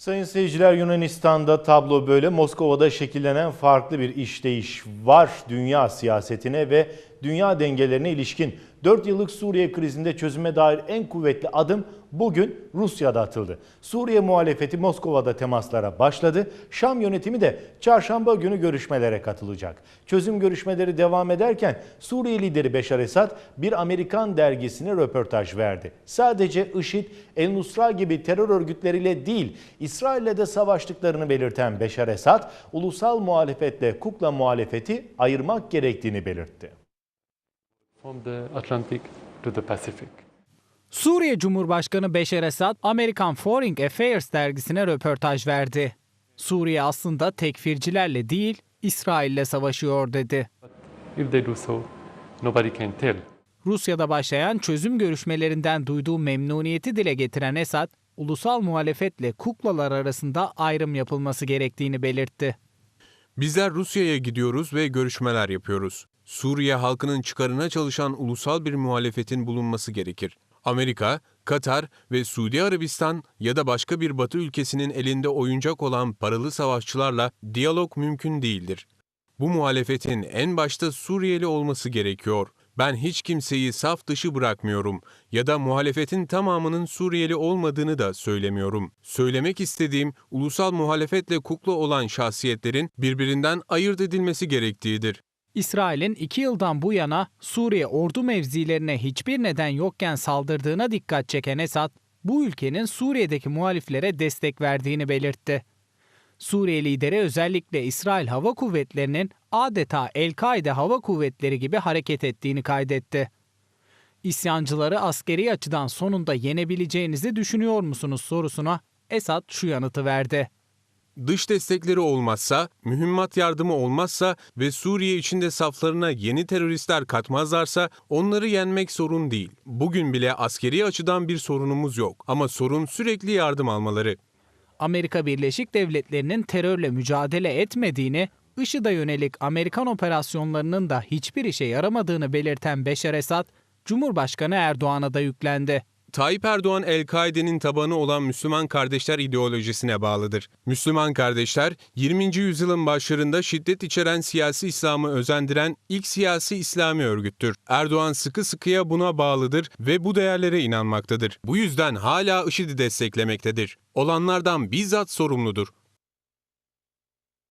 Sayın seyirciler Yunanistan'da tablo böyle. Moskova'da şekillenen farklı bir işleyiş var dünya siyasetine ve dünya dengelerine ilişkin. 4 yıllık Suriye krizinde çözüme dair en kuvvetli adım bugün Rusya'da atıldı. Suriye muhalefeti Moskova'da temaslara başladı. Şam yönetimi de çarşamba günü görüşmelere katılacak. Çözüm görüşmeleri devam ederken Suriye lideri Beşar Esad bir Amerikan dergisine röportaj verdi. Sadece IŞİD, El Nusra gibi terör örgütleriyle değil İsrail'le de savaştıklarını belirten Beşar Esad, ulusal muhalefetle kukla muhalefeti ayırmak gerektiğini belirtti. From the Atlantic to the Pacific. Suriye Cumhurbaşkanı Beşar Esad, Amerikan Foreign Affairs dergisine röportaj verdi. Suriye aslında tekfircilerle değil, İsrail'le savaşıyor dedi. If they do so, nobody can tell. Rusya'da başlayan çözüm görüşmelerinden duyduğu memnuniyeti dile getiren Esad, ulusal muhalefetle kuklalar arasında ayrım yapılması gerektiğini belirtti. Bizler Rusya'ya gidiyoruz ve görüşmeler yapıyoruz. Suriye halkının çıkarına çalışan ulusal bir muhalefetin bulunması gerekir. Amerika, Katar ve Suudi Arabistan ya da başka bir batı ülkesinin elinde oyuncak olan paralı savaşçılarla diyalog mümkün değildir. Bu muhalefetin en başta Suriyeli olması gerekiyor. Ben hiç kimseyi saf dışı bırakmıyorum ya da muhalefetin tamamının Suriyeli olmadığını da söylemiyorum. Söylemek istediğim ulusal muhalefetle kukla olan şahsiyetlerin birbirinden ayırt edilmesi gerektiğidir. İsrail'in iki yıldan bu yana Suriye ordu mevzilerine hiçbir neden yokken saldırdığına dikkat çeken Esad, bu ülkenin Suriye'deki muhaliflere destek verdiğini belirtti. Suriye lideri özellikle İsrail Hava Kuvvetleri'nin adeta El-Kaide Hava Kuvvetleri gibi hareket ettiğini kaydetti. İsyancıları askeri açıdan sonunda yenebileceğinizi düşünüyor musunuz sorusuna Esad şu yanıtı verdi. Dış destekleri olmazsa, mühimmat yardımı olmazsa ve Suriye içinde saflarına yeni teröristler katmazlarsa onları yenmek sorun değil. Bugün bile askeri açıdan bir sorunumuz yok ama sorun sürekli yardım almaları. Amerika Birleşik Devletleri'nin terörle mücadele etmediğini, IŞİD'e yönelik Amerikan operasyonlarının da hiçbir işe yaramadığını belirten Beşar Esad, Cumhurbaşkanı Erdoğan'a da yüklendi. Tayyip Erdoğan El-Kaide'nin tabanı olan Müslüman kardeşler ideolojisine bağlıdır. Müslüman kardeşler 20. yüzyılın başlarında şiddet içeren siyasi İslam'ı özendiren ilk siyasi İslami örgüttür. Erdoğan sıkı sıkıya buna bağlıdır ve bu değerlere inanmaktadır. Bu yüzden hala IŞİD'i desteklemektedir. Olanlardan bizzat sorumludur.